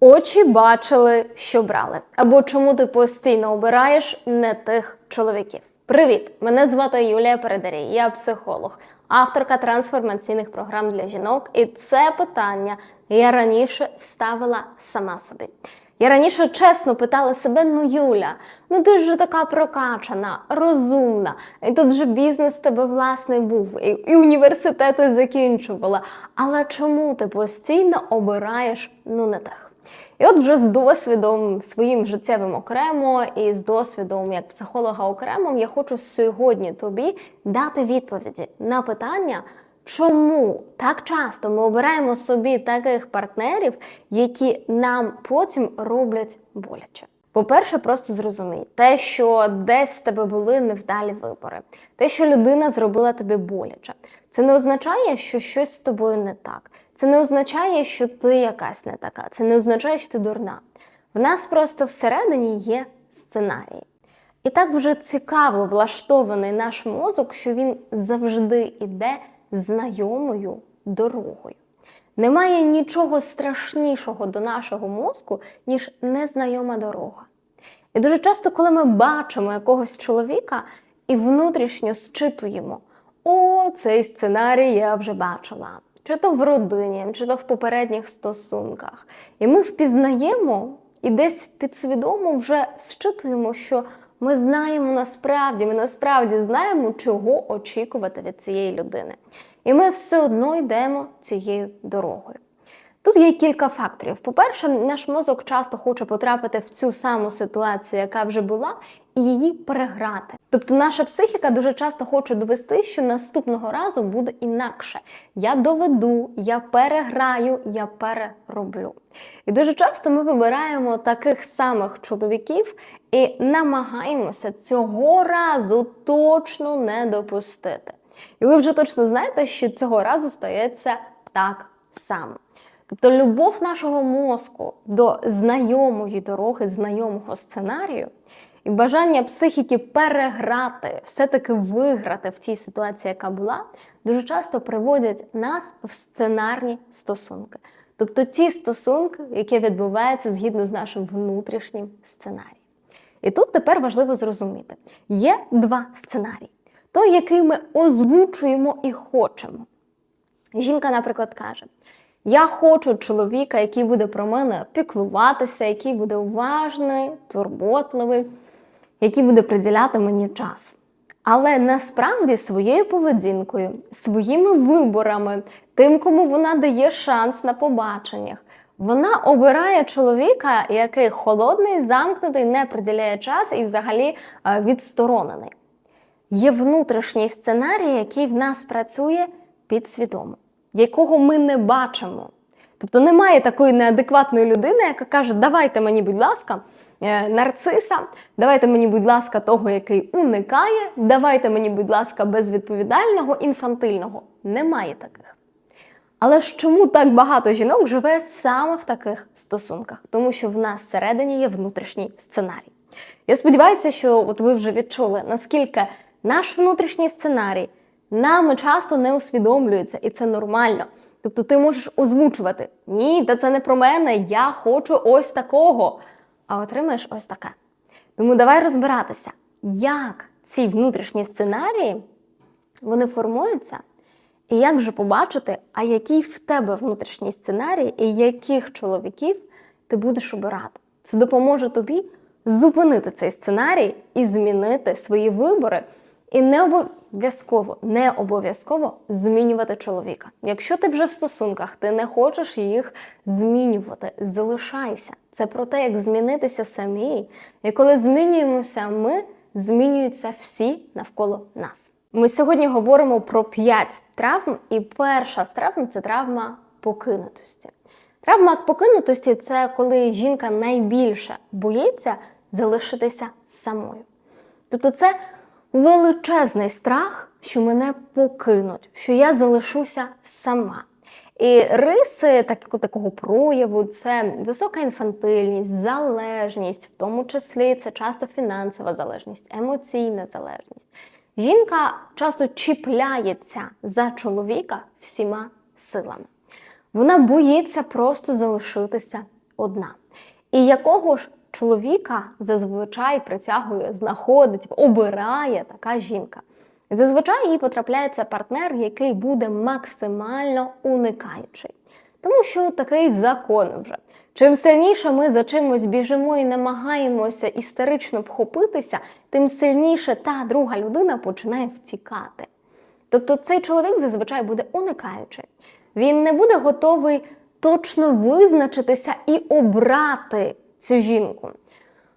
Очі бачили, що брали. Або чому ти постійно обираєш не тих чоловіків. Привіт! Мене звати Юлія Передарій, я психолог, авторка трансформаційних програм для жінок. І це питання я раніше ставила сама собі. Я раніше чесно питала себе: ну Юля, ну ти ж така прокачана, розумна, і тут же бізнес тебе власний був, і, і університети закінчувала. Але чому ти постійно обираєш ну не тих? І от вже з досвідом своїм життєвим окремо і з досвідом як психолога окремо, я хочу сьогодні тобі дати відповіді на питання, чому так часто ми обираємо собі таких партнерів, які нам потім роблять боляче. По-перше, просто зрозумій те, що десь в тебе були невдалі вибори, те, що людина зробила тобі боляче, це не означає, що щось з тобою не так. Це не означає, що ти якась не така. Це не означає, що ти дурна. В нас просто всередині є сценарії. І так вже цікаво влаштований наш мозок, що він завжди йде знайомою дорогою. Немає нічого страшнішого до нашого мозку, ніж незнайома дорога. І дуже часто, коли ми бачимо якогось чоловіка і внутрішньо зчитуємо, о, цей сценарій я вже бачила, чи то в родині, чи то в попередніх стосунках. І ми впізнаємо і десь підсвідомо вже зчитуємо, що ми знаємо насправді, ми насправді знаємо, чого очікувати від цієї людини. І ми все одно йдемо цією дорогою. Тут є кілька факторів. По-перше, наш мозок часто хоче потрапити в цю саму ситуацію, яка вже була, і її переграти. Тобто наша психіка дуже часто хоче довести, що наступного разу буде інакше. Я доведу, я переграю, я перероблю. І дуже часто ми вибираємо таких самих чоловіків і намагаємося цього разу точно не допустити. І ви вже точно знаєте, що цього разу стається так само. Тобто любов нашого мозку до знайомої дороги, знайомого сценарію, і бажання психіки переграти, все-таки виграти в тій ситуації, яка була, дуже часто приводять нас в сценарні стосунки. Тобто ті стосунки, які відбуваються згідно з нашим внутрішнім сценарієм. І тут тепер важливо зрозуміти: є два сценарії: той, який ми озвучуємо і хочемо. Жінка, наприклад, каже: Я хочу чоловіка, який буде про мене піклуватися, який буде уважний, турботливий, який буде приділяти мені час. Але насправді своєю поведінкою, своїми виборами, тим, кому вона дає шанс на побаченнях, вона обирає чоловіка, який холодний, замкнутий, не приділяє час і взагалі е, відсторонений. Є внутрішній сценарій, який в нас працює підсвідомо, якого ми не бачимо. Тобто немає такої неадекватної людини, яка каже, давайте мені, будь ласка, е, нарциса, давайте мені, будь ласка, того, який уникає, давайте мені, будь ласка, безвідповідального, інфантильного. Немає таких. Але ж чому так багато жінок живе саме в таких стосунках? Тому що в нас всередині є внутрішній сценарій. Я сподіваюся, що от ви вже відчули, наскільки наш внутрішній сценарій нами часто не усвідомлюється, і це нормально. Тобто ти можеш озвучувати: ні, та це не про мене, я хочу ось такого. А отримаєш ось таке. Тому давай розбиратися, як ці внутрішні сценарії вони формуються, і як же побачити, а який в тебе внутрішній сценарій, і яких чоловіків ти будеш обирати. Це допоможе тобі зупинити цей сценарій і змінити свої вибори. І не обов'язково, не обов'язково змінювати чоловіка. Якщо ти вже в стосунках, ти не хочеш їх змінювати, залишайся. Це про те, як змінитися самі. І коли змінюємося ми, змінюються всі навколо нас. Ми сьогодні говоримо про п'ять травм, і перша з травм це травма покинутості. Травма покинутості це коли жінка найбільше боїться залишитися самою. Тобто, це величезний страх, що мене покинуть, що я залишуся сама. І риси так, такого прояву це висока інфантильність, залежність, в тому числі це часто фінансова залежність, емоційна залежність. Жінка часто чіпляється за чоловіка всіма силами. Вона боїться просто залишитися одна. І якого ж чоловіка зазвичай притягує, знаходить, обирає така жінка? Зазвичай їй потрапляється партнер, який буде максимально уникаючий. Тому що такий закон вже. Чим сильніше ми за чимось біжимо і намагаємося істерично вхопитися, тим сильніше та друга людина починає втікати. Тобто цей чоловік зазвичай буде уникаючий. Він не буде готовий точно визначитися і обрати цю жінку.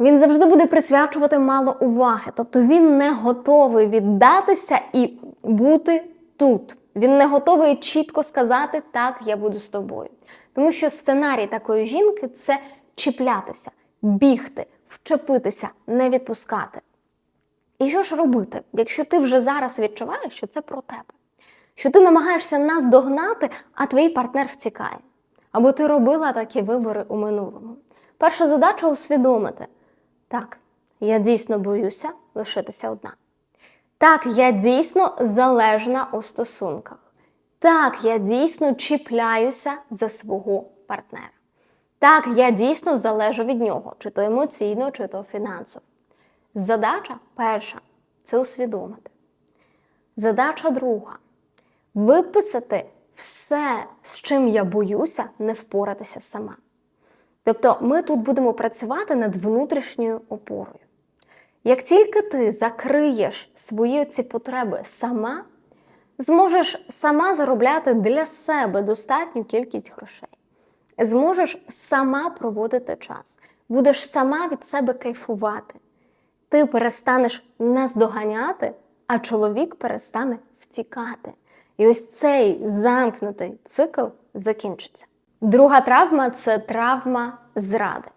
Він завжди буде присвячувати мало уваги, тобто він не готовий віддатися і бути тут. Він не готовий чітко сказати так, я буду з тобою. Тому що сценарій такої жінки це чіплятися, бігти, вчепитися, не відпускати. І що ж робити, якщо ти вже зараз відчуваєш, що це про тебе? Що ти намагаєшся нас догнати, а твій партнер втікає? Або ти робила такі вибори у минулому? Перша задача усвідомити: так, я дійсно боюся лишитися одна. Так, я дійсно залежна у стосунках. Так, я дійсно чіпляюся за свого партнера. Так, я дійсно залежу від нього, чи то емоційно, чи то фінансово. Задача перша це усвідомити. Задача друга виписати все, з чим я боюся, не впоратися сама. Тобто ми тут будемо працювати над внутрішньою опорою. Як тільки ти закриєш свої ці потреби сама, зможеш сама заробляти для себе достатню кількість грошей, зможеш сама проводити час, будеш сама від себе кайфувати. Ти перестанеш наздоганяти, а чоловік перестане втікати. І ось цей замкнутий цикл закінчиться. Друга травма це травма зради.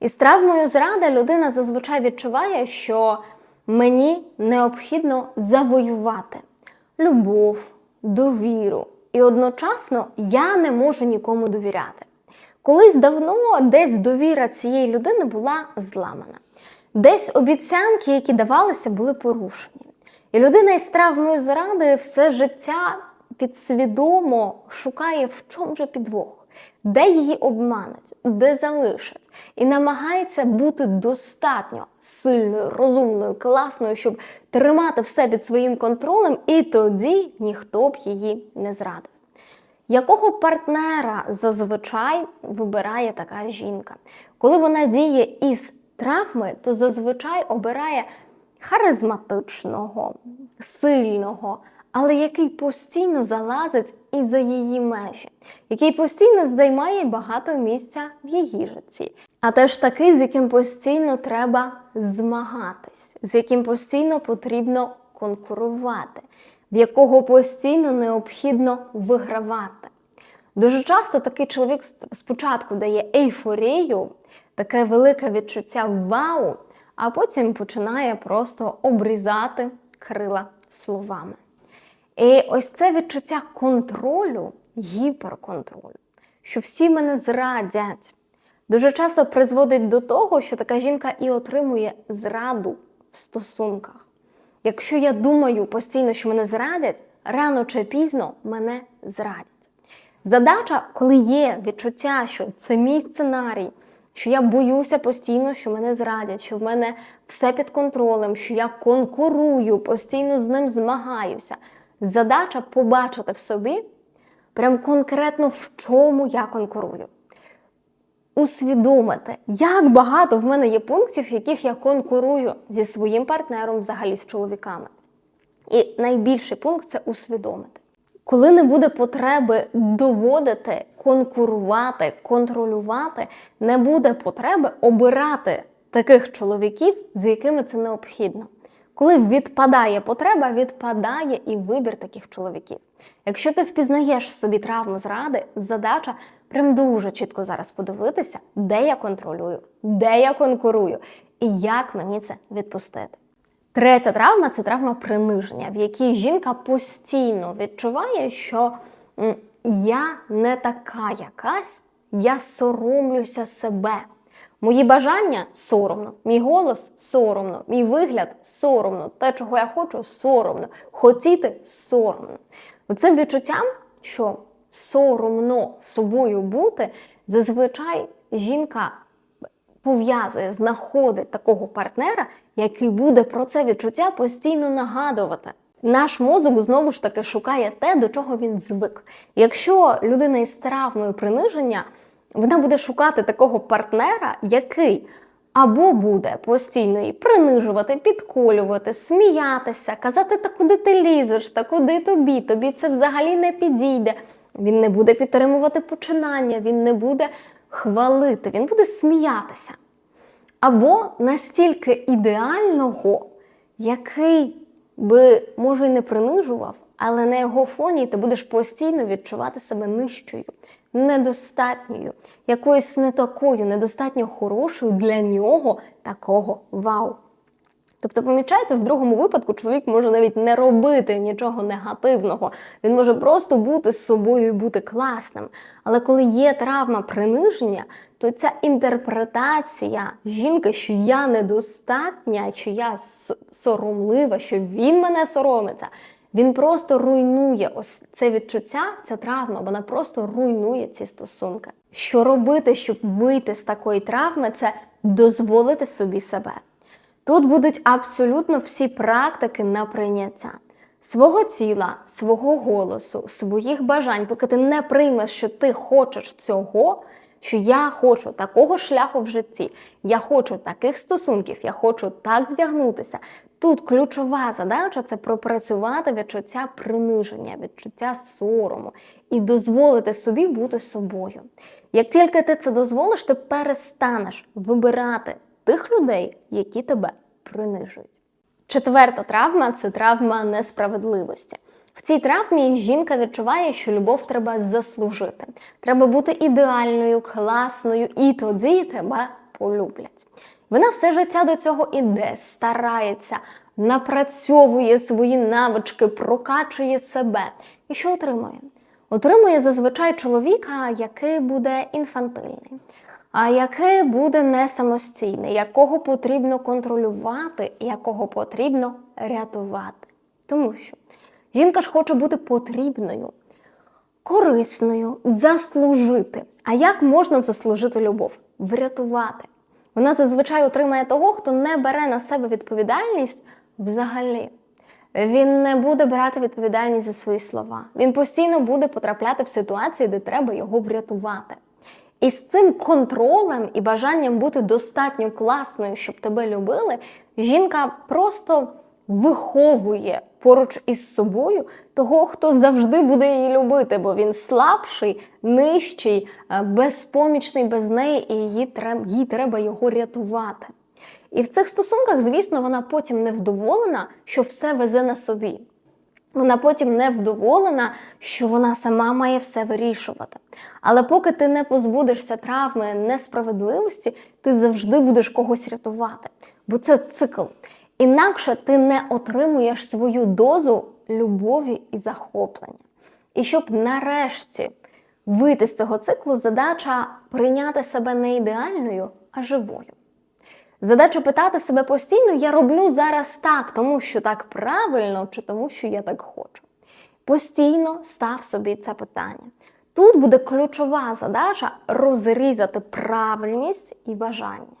І з травмою зради людина зазвичай відчуває, що мені необхідно завоювати любов, довіру. І одночасно я не можу нікому довіряти. Колись давно десь довіра цієї людини була зламана. Десь обіцянки, які давалися, були порушені. І людина із травмою зради все життя підсвідомо шукає, в чому же підвох, де її обмануть, де залишать, і намагається бути достатньо сильною, розумною, класною, щоб тримати все під своїм контролем, і тоді ніхто б її не зрадив. Якого партнера зазвичай вибирає така жінка? Коли вона діє із травми, то зазвичай обирає харизматичного, сильного, але який постійно залазить і за її межі, який постійно займає багато місця в її житті. А теж такий, з яким постійно треба змагатись, з яким постійно потрібно конкурувати, в якого постійно необхідно вигравати. Дуже часто такий чоловік спочатку дає ейфорію, таке велике відчуття вау, а потім починає просто обрізати крила словами. І ось це відчуття контролю, гіперконтролю, що всі мене зрадять, дуже часто призводить до того, що така жінка і отримує зраду в стосунках. Якщо я думаю постійно, що мене зрадять, рано чи пізно мене зрадять. Задача, коли є відчуття, що це мій сценарій, що я боюся постійно, що мене зрадять, що в мене все під контролем, що я конкурую, постійно з ним змагаюся. Задача побачити в собі прям конкретно в чому я конкурую. Усвідомити, як багато в мене є пунктів, в яких я конкурую зі своїм партнером, взагалі з чоловіками. І найбільший пункт це усвідомити. Коли не буде потреби доводити, конкурувати, контролювати, не буде потреби обирати таких чоловіків, з якими це необхідно. Коли відпадає потреба, відпадає і вибір таких чоловіків. Якщо ти впізнаєш в собі травму зради, задача прям дуже чітко зараз подивитися, де я контролюю, де я конкурую і як мені це відпустити. Третя травма це травма приниження, в якій жінка постійно відчуває, що я не така якась, я соромлюся себе. Мої бажання соромно, мій голос соромно, мій вигляд соромно, те, чого я хочу, соромно, хотіти соромно. Оцим відчуттям, що соромно собою бути, зазвичай жінка пов'язує, знаходить такого партнера, який буде про це відчуття постійно нагадувати. Наш мозок знову ж таки шукає те, до чого він звик. Якщо людина із травмою приниження, вона буде шукати такого партнера, який або буде постійно її принижувати, підколювати, сміятися, казати, та куди ти лізеш, та куди тобі, тобі це взагалі не підійде. Він не буде підтримувати починання, він не буде хвалити, він буде сміятися. Або настільки ідеального, який би, може, і не принижував, але на його фоні ти будеш постійно відчувати себе нижчою, недостатньою, якоюсь не такою, недостатньо хорошою для нього такого вау. Тобто, помічаєте, в другому випадку чоловік може навіть не робити нічого негативного. Він може просто бути з собою і бути класним. Але коли є травма приниження, то ця інтерпретація жінки, що я недостатня, що я соромлива, що він мене соромиться, він просто руйнує ось це відчуття, ця травма, вона просто руйнує ці стосунки. Що робити, щоб вийти з такої травми, це дозволити собі себе. Тут будуть абсолютно всі практики на прийняття свого тіла, свого голосу, своїх бажань, поки ти не приймеш, що ти хочеш цього, що я хочу такого шляху в житті, я хочу таких стосунків, я хочу так вдягнутися. Тут ключова задача це пропрацювати відчуття приниження, відчуття сорому і дозволити собі бути собою. Як тільки ти це дозволиш, ти перестанеш вибирати тих людей, які тебе принижують. Четверта травма це травма несправедливості. В цій травмі жінка відчуває, що любов треба заслужити. Треба бути ідеальною, класною, і тоді тебе полюблять. Вона все життя до цього іде, старається, напрацьовує свої навички, прокачує себе. І що отримує? Отримує зазвичай чоловіка, який буде інфантильний, а який буде не самостійний, якого потрібно контролювати, якого потрібно рятувати. Тому що жінка ж хоче бути потрібною, корисною, заслужити. А як можна заслужити любов? Врятувати. Вона зазвичай отримає того, хто не бере на себе відповідальність взагалі. Він не буде брати відповідальність за свої слова. Він постійно буде потрапляти в ситуації, де треба його врятувати. І з цим контролем і бажанням бути достатньо класною, щоб тебе любили, жінка просто виховує поруч із собою того, хто завжди буде її любити, бо він слабший, нижчий, е, безпомічний без неї, і їй треба, їй треба його рятувати. І в цих стосунках, звісно, вона потім невдоволена, що все везе на собі. Вона потім невдоволена, що вона сама має все вирішувати. Але поки ти не позбудешся травми несправедливості, ти завжди будеш когось рятувати. Бо це цикл. Інакше ти не отримуєш свою дозу любові і захоплення. І щоб нарешті вийти з цього циклу, задача прийняти себе не ідеальною, а живою. Задача питати себе постійно: я роблю зараз так, тому що так правильно, чи тому, що я так хочу. Постійно став собі це питання. Тут буде ключова задача розрізати правильність і бажання.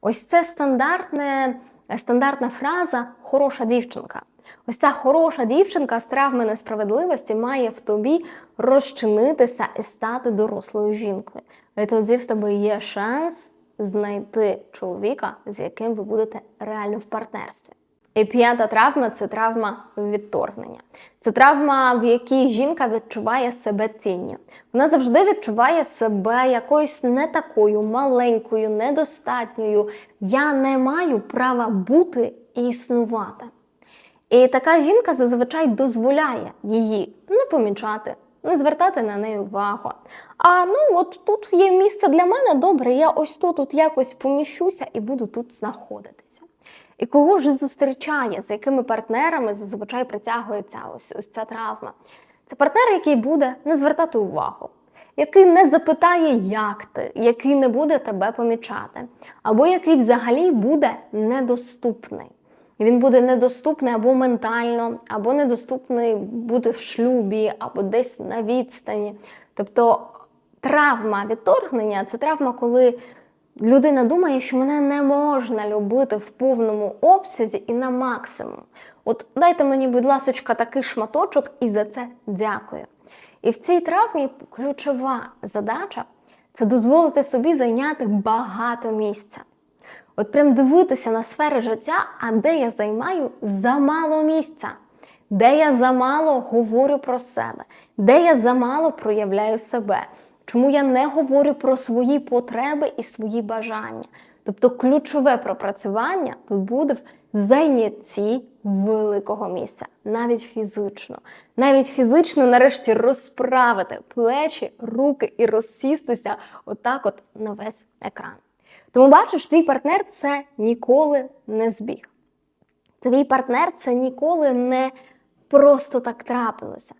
Ось це стандартне, стандартна фраза хороша дівчинка. Ось ця хороша дівчинка з травми несправедливості має в тобі розчинитися і стати дорослою жінкою. І тоді в тебе є шанс знайти чоловіка, з яким ви будете реально в партнерстві. І п'ята травма це травма відторгнення. Це травма, в якій жінка відчуває себе цінню. Вона завжди відчуває себе якоюсь не такою маленькою, недостатньою. Я не маю права бути і існувати. І така жінка зазвичай дозволяє її не помічати, не звертати на неї увагу. А ну от тут є місце для мене, добре, я ось тут от якось поміщуся і буду тут знаходитися. І кого ж зустрічає, з якими партнерами зазвичай притягується ось, ось ця травма? Це партнер, який буде не звертати увагу, який не запитає, як ти, який не буде тебе помічати, або який взагалі буде недоступний. Він буде недоступний або ментально, або недоступний буде в шлюбі, або десь на відстані. Тобто травма відторгнення це травма, коли людина думає, що мене не можна любити в повному обсязі і на максимум. От дайте мені, будь ласочка, такий шматочок, і за це дякую. І в цій травмі ключова задача це дозволити собі зайняти багато місця. От прям дивитися на сфери життя, а де я займаю замало місця, де я замало говорю про себе, де я замало проявляю себе. Чому я не говорю про свої потреби і свої бажання? Тобто ключове пропрацювання тут буде в зайнятті великого місця, навіть фізично. Навіть фізично, нарешті, розправити плечі, руки і розсістися отак, от на весь екран. Тому бачиш, твій партнер це ніколи не збіг. Твій партнер це ніколи не просто так трапилося.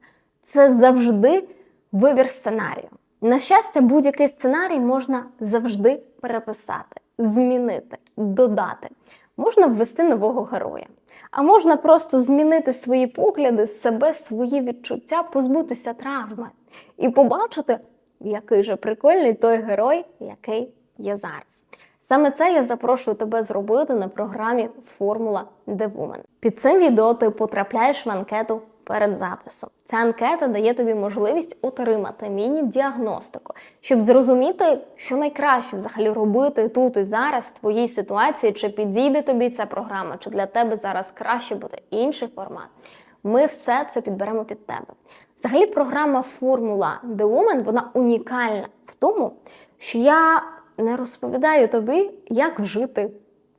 Це завжди вибір сценарію. На щастя, будь-який сценарій можна завжди переписати, змінити, додати. Можна ввести нового героя, а можна просто змінити свої погляди, себе, свої відчуття, позбутися травми і побачити, який же прикольний той герой, який є зараз. Саме це я запрошую тебе зробити на програмі Формула Woman. Під цим відео ти потрапляєш в анкету перед записом. Ця анкета дає тобі можливість отримати міні-діагностику, щоб зрозуміти, що найкраще взагалі робити тут і зараз в твоїй ситуації, чи підійде тобі ця програма, чи для тебе зараз краще буде інший формат. Ми все це підберемо під тебе. Взагалі, програма Формула The Woman вона унікальна в тому, що я не розповідаю тобі, як жити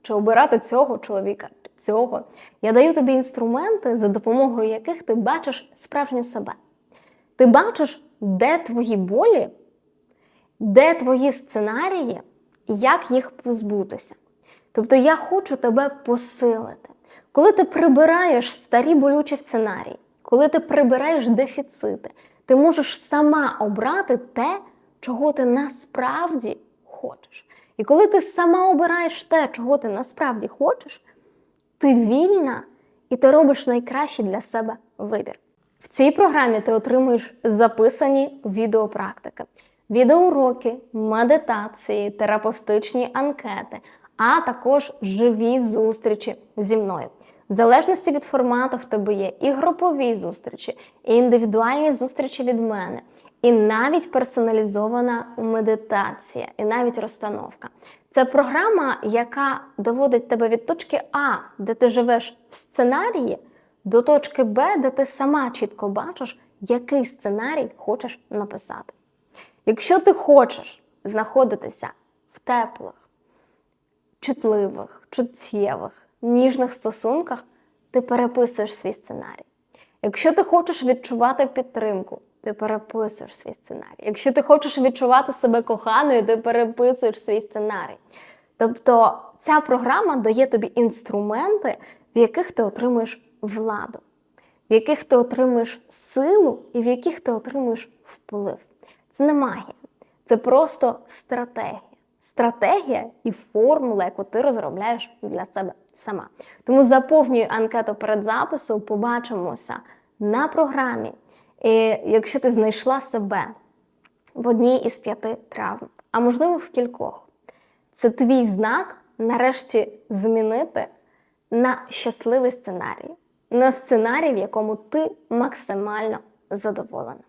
чи обирати цього чоловіка, цього. Я даю тобі інструменти, за допомогою яких ти бачиш справжню себе. Ти бачиш, де твої болі, де твої сценарії, як їх позбутися. Тобто я хочу тебе посилити. Коли ти прибираєш старі болючі сценарії, коли ти прибираєш дефіцити, ти можеш сама обрати те, чого ти насправді хочеш. І коли ти сама обираєш те, чого ти насправді хочеш, ти вільна і ти робиш найкращий для себе вибір. В цій програмі ти отримуєш записані відеопрактики, відеоуроки, медитації, терапевтичні анкети, а також живі зустрічі зі мною. В залежності від формату в тебе є і групові зустрічі, і індивідуальні зустрічі від мене, і навіть персоналізована медитація, і навіть розстановка. Це програма, яка доводить тебе від точки А, де ти живеш в сценарії, до точки Б, де ти сама чітко бачиш, який сценарій хочеш написати. Якщо ти хочеш знаходитися в теплих, чутливих, чуттєвих, ніжних стосунках, ти переписуєш свій сценарій. Якщо ти хочеш відчувати підтримку, ти переписуєш свій сценарій. Якщо ти хочеш відчувати себе коханою, ти переписуєш свій сценарій. Тобто ця програма дає тобі інструменти, в яких ти отримуєш владу, в яких ти отримуєш силу і в яких ти отримуєш вплив. Це не магія, це просто стратегія. Стратегія і формула, яку ти розробляєш для себе сама. Тому заповнюй анкету перед записом, побачимося на програмі. І якщо ти знайшла себе в одній із п'яти травм, а можливо в кількох, це твій знак нарешті змінити на щасливий сценарій, на сценарій, в якому ти максимально задоволена.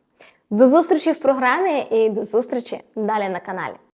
До зустрічі в програмі і до зустрічі далі на каналі.